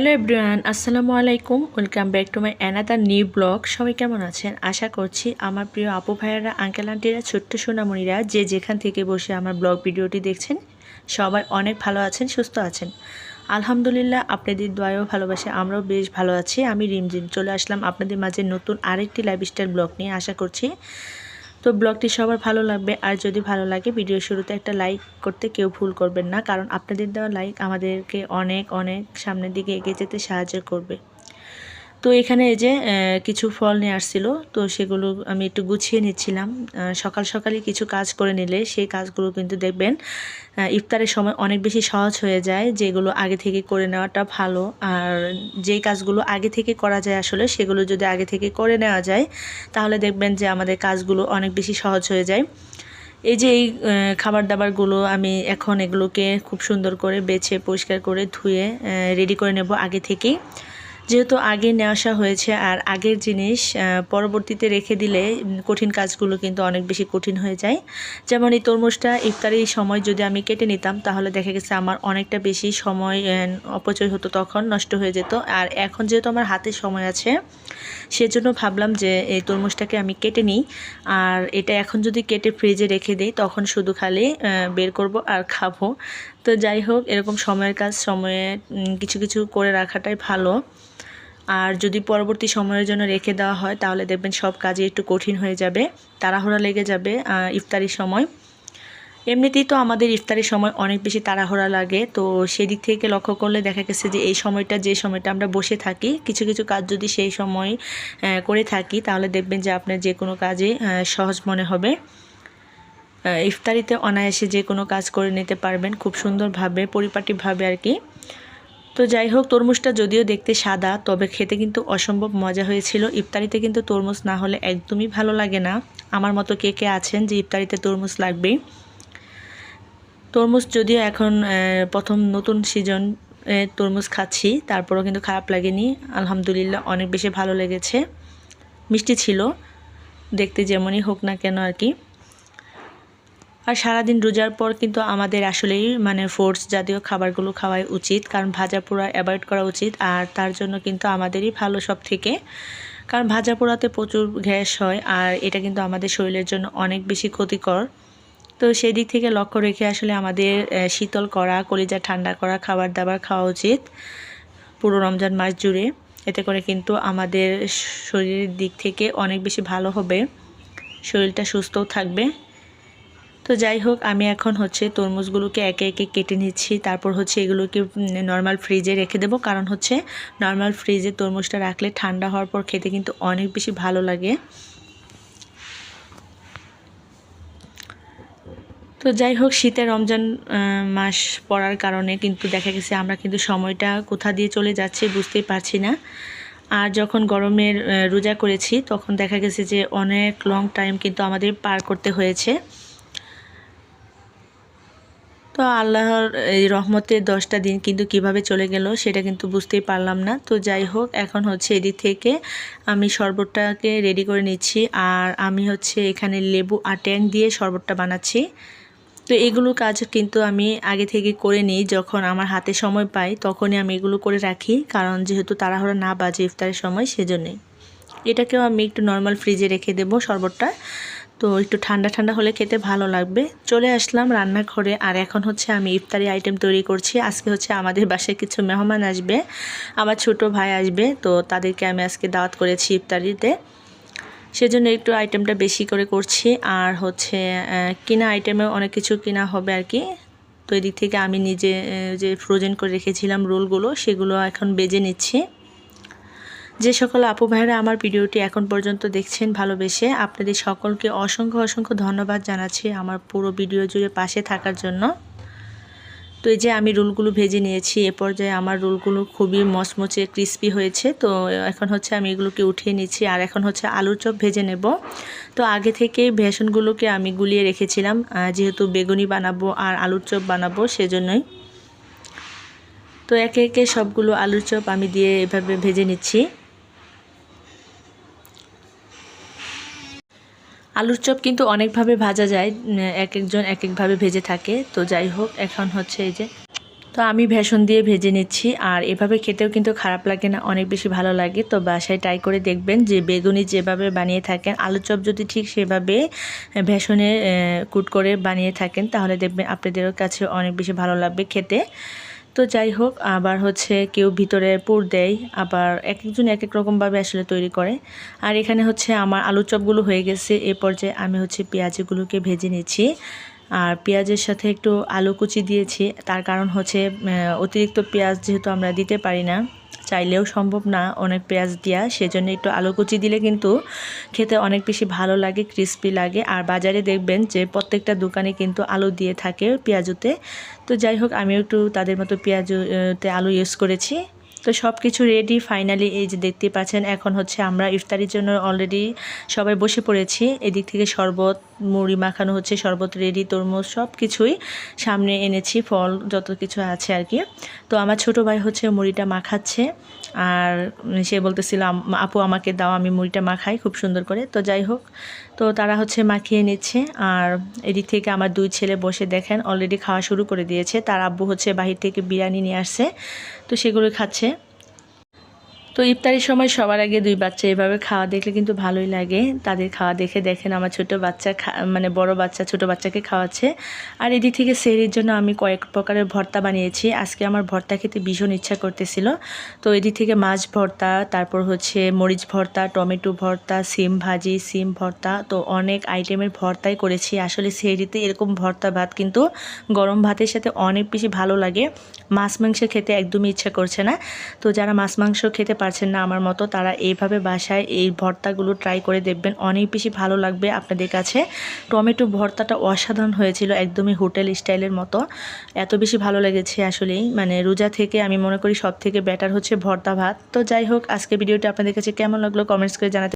Hello everyone, আসসালামু আলাইকুম। Welcome back to my another new blog. সবাই কেমন আছেন? আশা করছি আমার প্রিয় আপু ভাইয়ারা, আঙ্কেল আন্টিরা, ছোট্ট সোনামণিরা, যে যেখান থেকে বসে আমার ব্লগ ভিডিওটি দেখছেন, সবাই অনেক ভালো আছেন, সুস্থ আছেন। আলহামদুলিল্লাহ, আপনাদের দোয়াও ভালোবাসে, আমরাও বেশ ভালো আছি। আমি রিমঝিম, চলে আসলাম আপনাদের মাঝে নতুন আরেকটি লাইফস্টাইল ব্লগ নিয়ে। আশা করছি তো ব্লগটি সবার ভালো লাগবে। আর যদি ভালো লাগে ভিডিও শুরুতে একটা লাইক করতে কেউ ভুল করবেন না, কারণ আপনাদের দেওয়া লাইক আমাদেরকে অনেক অনেক সামনের দিকে এগিয়ে যেতে সাহায্য করবে। তো এখানে এই যে কিছু ফল নিয়ে আসছিল, তো সেগুলো আমি একটু গুছিয়ে নিচ্ছিলাম। সকাল সকালে কিছু কাজ করে নিলে সেই কাজগুলো কিন্তু দেখবেন ইফতারের সময় অনেক বেশি সহজ হয়ে যায়, যেগুলো আগে থেকে করে নেওয়াটা ভালো। আর যেই কাজগুলো আগে থেকে করা যায় আসলে, সেগুলো যদি আগে থেকে করে নেওয়া যায়, তাহলে দেখবেন যে আমাদের কাজগুলো অনেক বেশি সহজ হয়ে যায়। এই যে এই খাবার দাবারগুলো আমি এখন এগুলোকে খুব সুন্দর করে বেছে, পরিষ্কার করে ধুয়ে রেডি করে নেব আগে থেকেই। যেহেতু আগে নেওয়া আসা হয়েছে আর আগের জিনিস পরবর্তীতে রেখে দিলে কঠিন কাজগুলো কিন্তু অনেক বেশি কঠিন হয়ে যায়। যেমন এই তরমুজটা ইফতারির সময় যদি আমি কেটে নিতাম, তাহলে দেখা গেছে আমার অনেকটা বেশি সময় অপচয় হতো তখন, নষ্ট হয়ে যেত। আর এখন যেহেতু আমার হাতে সময় আছে, সেজন্য ভাবলাম যে এই তরমুজটাকে আমি কেটে নিই। আর এটা এখন যদি কেটে ফ্রিজে রেখে দিই, তখন শুধু খালি বের করব আর খাব। তো যাই হোক, এরকম সময়ের কাজ, সময়ে কিছু কিছু করে রাখাটাই ভালো। আর যদি পরবর্তী সময়ের জন্য রেখে দেওয়া হয়, তাহলে দেখবেন সব কাজে একটু কঠিন হয়ে যাবে, তাড়াহুড়া লেগে যাবে ইফতারির সময়। এমনিতেই তো আমাদের ইফতারির সময় অনেক বেশি তাড়াহুড়া লাগে, তো সেদিক থেকে লক্ষ্য করলে দেখা গেছে যে, এই সময়টা, যে সময়টা আমরা বসে থাকি, কিছু কিছু কাজ যদি সেই সময় করে থাকি, তাহলে দেখবেন যে আপনার যে কোনো কাজে সহজ মনে হবে। ইফতারিতে অনায়াসে যে কোনো কাজ করে নিতে পারবেন খুব সুন্দরভাবে, পরিপাটিভাবে আর কি। তো যাই হোক, তরমুজটা যদিও দেখতে সাদা, তবে খেতে কিন্তু অসম্ভব মজা হয়েছিল। ইফতারিতে কিন্তু তরমুজ না হলে একদমই ভালো লাগে না। আমার মতো কে কে আছেন যে ইফতারিতে তরমুজ লাগবেই। তরমুজ যদিও এখন প্রথম নতুন সিজন তরমুজ খাচ্ছি, তারপরও কিন্তু খারাপ লাগেনি। আলহামদুলিল্লাহ, অনেক বেশি ভালো লেগেছে। মিষ্টি ছিল, দেখতে যেমনই হোক না কেন আর কি। আর সারাদিন রোজার পর কিন্তু আমাদের আসলেই মানে ফোর্স জাতীয় খাবারগুলো খাওয়াই উচিত, কারণ ভাজা পোড়া অ্যাভয়েড করা উচিত। আর তার জন্য কিন্তু আমাদেরই ভালো সব থেকে কারণ ভাজা পোড়াতে প্রচুর গ্যাস হয় আর এটা কিন্তু আমাদের শরীরের জন্য অনেক বেশি ক্ষতিকর। তো সেই দিক থেকে লক্ষ্য রেখে আসলে আমাদের শীতল করা, কলিজা ঠান্ডা করা খাবার দাবার খাওয়া উচিত পুরো রমজান মাস জুড়ে। এতে করে কিন্তু আমাদের শরীরের দিক থেকে অনেক বেশি ভালো হবে, শরীরটা সুস্থও থাকবে। তো যাই হোক, আমি এখন হচ্ছে তরমুজগুলোকে একে একে কেটে নিচ্ছি। তারপর হচ্ছে এগুলোকে নর্মাল ফ্রিজে রেখে দেবো। কারণ হচ্ছে নর্মাল ফ্রিজে তরমুজটা রাখলে ঠান্ডা হওয়ার পর খেতে কিন্তু অনেক বেশি ভালো লাগে। তো যাই হোক, শীতের রমজান মাস পড়ার কারণে কিন্তু দেখা গেছে আমরা কিন্তু সময়টা কোথা দিয়ে চলে যাচ্ছে বুঝতেই পারছি না। আর যখন গরমের রোজা করেছি, তখন দেখা গেছে যে অনেক লং টাইম কিন্তু আমাদের পার করতে হয়েছে। তো আল্লাহর এই রহমতের দশটা দিন কিন্তু কীভাবে চলে গেল সেটা কিন্তু বুঝতেই পারলাম না। তো যাই হোক, এখন হচ্ছে এদিক থেকে আমি শরবতটাকে রেডি করে নিচ্ছি আর আমি হচ্ছে এখানে লেবু আর ট্যাং দিয়ে শরবতটা বানাচ্ছি। তো এগুলো কাজ কিন্তু আমি আগে থেকে করে নিই, যখন আমার হাতে সময় পাই তখনই আমি এগুলো করে রাখি, কারণ যেহেতু তাড়াহুড়া না বাজে ইফতারের সময় সেজন্যই। এটাকেও আমি একটু নর্মাল ফ্রিজে রেখে দেবো শরবতটা। তো একটু ঠান্ডা ঠান্ডা হলে খেতে ভালো লাগবে। চলে আসলাম রান্নাঘরে আর এখন হচ্ছে আমি ইফতারি আইটেম তৈরি করছি। আজকে হচ্ছে আমাদের বাসায় কিছু মেহমান আসবে, আমার ছোট ভাই আসবে, তো তাদেরকে আমি আজকে দাওয়াত করেছি ইফতারিতে। সেজন্য একটু আইটেমটা বেশি করে করছি। আর হচ্ছে কিনা আইটেমেও অনেক কিছু কিনা হবে আর কি। তো এদিক থেকে আমি নিজে যে ফ্রোজেন করে রেখেছিলাম রোলগুলো সেগুলো এখন বেজে নিচ্ছি। যে সকল আপু ভাইরা আমার ভিডিওটি এখন পর্যন্ত দেখছেন ভালোবেসে, আপনাদের সকলকে অসংখ্য অসংখ্য ধন্যবাদ জানাচ্ছি আমার পুরো ভিডিও জুড়ে পাশে থাকার জন্য। তো এই যে আমি রোলগুলো ভেজে নিয়েছি, এ পর্যায়ে আমার রোলগুলো খুবই মচমচে ক্রিস্পি হয়েছে। তো এখন হচ্ছে আমি এগুলোকে উঠিয়ে নিচ্ছি আর এখন হচ্ছে আলুর চপ ভেজে নেব। তো আগে থেকে বেসনগুলোকে আমি গুলিয়ে রেখেছিলাম যেহেতু বেগুনি বানাবো আর আলুর চপ বানাবো সেজন্যই। তো একে একে সবগুলো আলুর চপ আমি দিয়ে এভাবে ভেজে নিচ্ছি। আলুর চপ কিন্তু অনেকভাবে ভাজা যায় এক একজন এক একভাবে ভেজে থাকে। তো যাই হোক, এখন হচ্ছে এই যে, তো আমি ভেষণ দিয়ে ভেজে নিচ্ছি। আর এভাবে খেতেও কিন্তু খারাপ লাগে না, অনেক বেশি ভালো লাগে। তো বাসায় ট্রাই করে দেখবেন যে, বেগুনি যেভাবে বানিয়ে থাকেন আলু চপ যদি ঠিক সেভাবে ভেষণে কুট করে বানিয়ে থাকেন, তাহলে দেখবেন আপনাদেরও কাছে অনেক বেশি ভালো লাগবে খেতে। তো যাই হোক, আবার হচ্ছে কেউ ভিতরে পুর দেয়, আবার এক একজন এক এক রকমভাবে আসলে তৈরি করে। আর এখানে হচ্ছে আমার আলু চপগুলো হয়ে গেছে, এ পর্যায়ে আমি হচ্ছে পেঁয়াজিগুলোকে ভেজে নিচ্ছি। আর পেঁয়াজের সাথে একটু আলু কুচি দিয়েছি, তার কারণ হচ্ছে অতিরিক্ত পেঁয়াজ যেহেতু আমরা দিতে পারি না চাইলেও সম্ভব না অনেক পেঁয়াজ দেওয়া সেজন্য একটু আলু কুচি দিলে কিন্তু খেতে অনেক বেশি ভালো লাগে ক্রিস্পি লাগে। আর বাজারে দেখবেন যে প্রত্যেকটা দোকানে কিন্তু আলু দিয়ে থাকে পেঁয়াজুতে। তো যাই হোক, আমিও একটু তাদের মতো পেঁয়াজুতে আলু ইউজ করেছি। তো সব কিছু রেডি ফাইনালি এই যে দেখতে পাচ্ছেন, এখন হচ্ছে আমরা ইফতারির জন্য অলরেডি সবাই বসে পড়েছি। এদিক থেকে শরবত, মুড়ি মাখানো হচ্ছে, শরবত রেডি তরমুজ সব কিছুই সামনে এনেছি, ফল যত কিছু আছে আর কি তো আমার ছোট ভাই হচ্ছে মুড়িটা মাখাচ্ছে, আর সে বলতেছিল আপু আমাকে দাও, আমি মুড়িটা মাখাই খুব সুন্দর করে। তো যাই হোক, তো তারা হচ্ছে মাখিয়ে নিচ্ছে, আর এদিক থেকে আমার দুই ছেলে বসে দেখেন অলরেডি খাওয়া শুরু করে দিয়েছে। তার আব্বু হচ্ছে বাহির থেকে বিরিয়ানি নিয়ে আসছে। তো সেগুলো খাচ্ছে। তো ইফতারির সময় সবার আগে দুই বাচ্চা এভাবে খাওয়া দেখলে কিন্তু ভালোই লাগে। তাদের খাওয়া দেখে দেখেন আমার ছোট বাচ্চা মানে বড় বাচ্চা, ছোট বাচ্চাকে খাওয়াচ্ছে। আর এদিক থেকে সেরির জন্য আমি কয়েক প্রকারের ভর্তা বানিয়েছি। আজকে আমার ভর্তা খেতে ভীষণ ইচ্ছা করতেছিল। তো এদিক থেকে মাছ ভর্তা, তারপর হচ্ছে মরিচ ভর্তা, টমেটো ভর্তা, সিম ভাজি, সিম ভর্তা। তো অনেক আইটেমের ভর্তাই করেছি। আসলে সেরিতে এরকম ভর্তা ভাত কিন্তু গরম ভাতের সাথে অনেক বেশি ভালো লাগে। মাছ মাংস খেতে একদমই ইচ্ছা করছে না। তো যারা মাছ মাংস খেতে পারছেন না আমার মতো, তারা এইভাবে বাসায় এই ভর্তাগুলো ট্রাই করে দেখবেন। অনেক বেশি ভালো লাগবে আপনাদের কাছে। টমেটো ভর্তাটা অসাধারণ হয়েছিল একদমই হোটেল স্টাইলের মতো। এত বেশি ভালো লেগেছে আসলেই। মানে রোজা থেকে আমি মনে করি সব থেকে বেটার হচ্ছে ভর্তা ভাত। তো যাই হোক আজকে ভিডিওটা আপনাদের কাছে কেমন লাগল? কমেন্টস করে জানাতে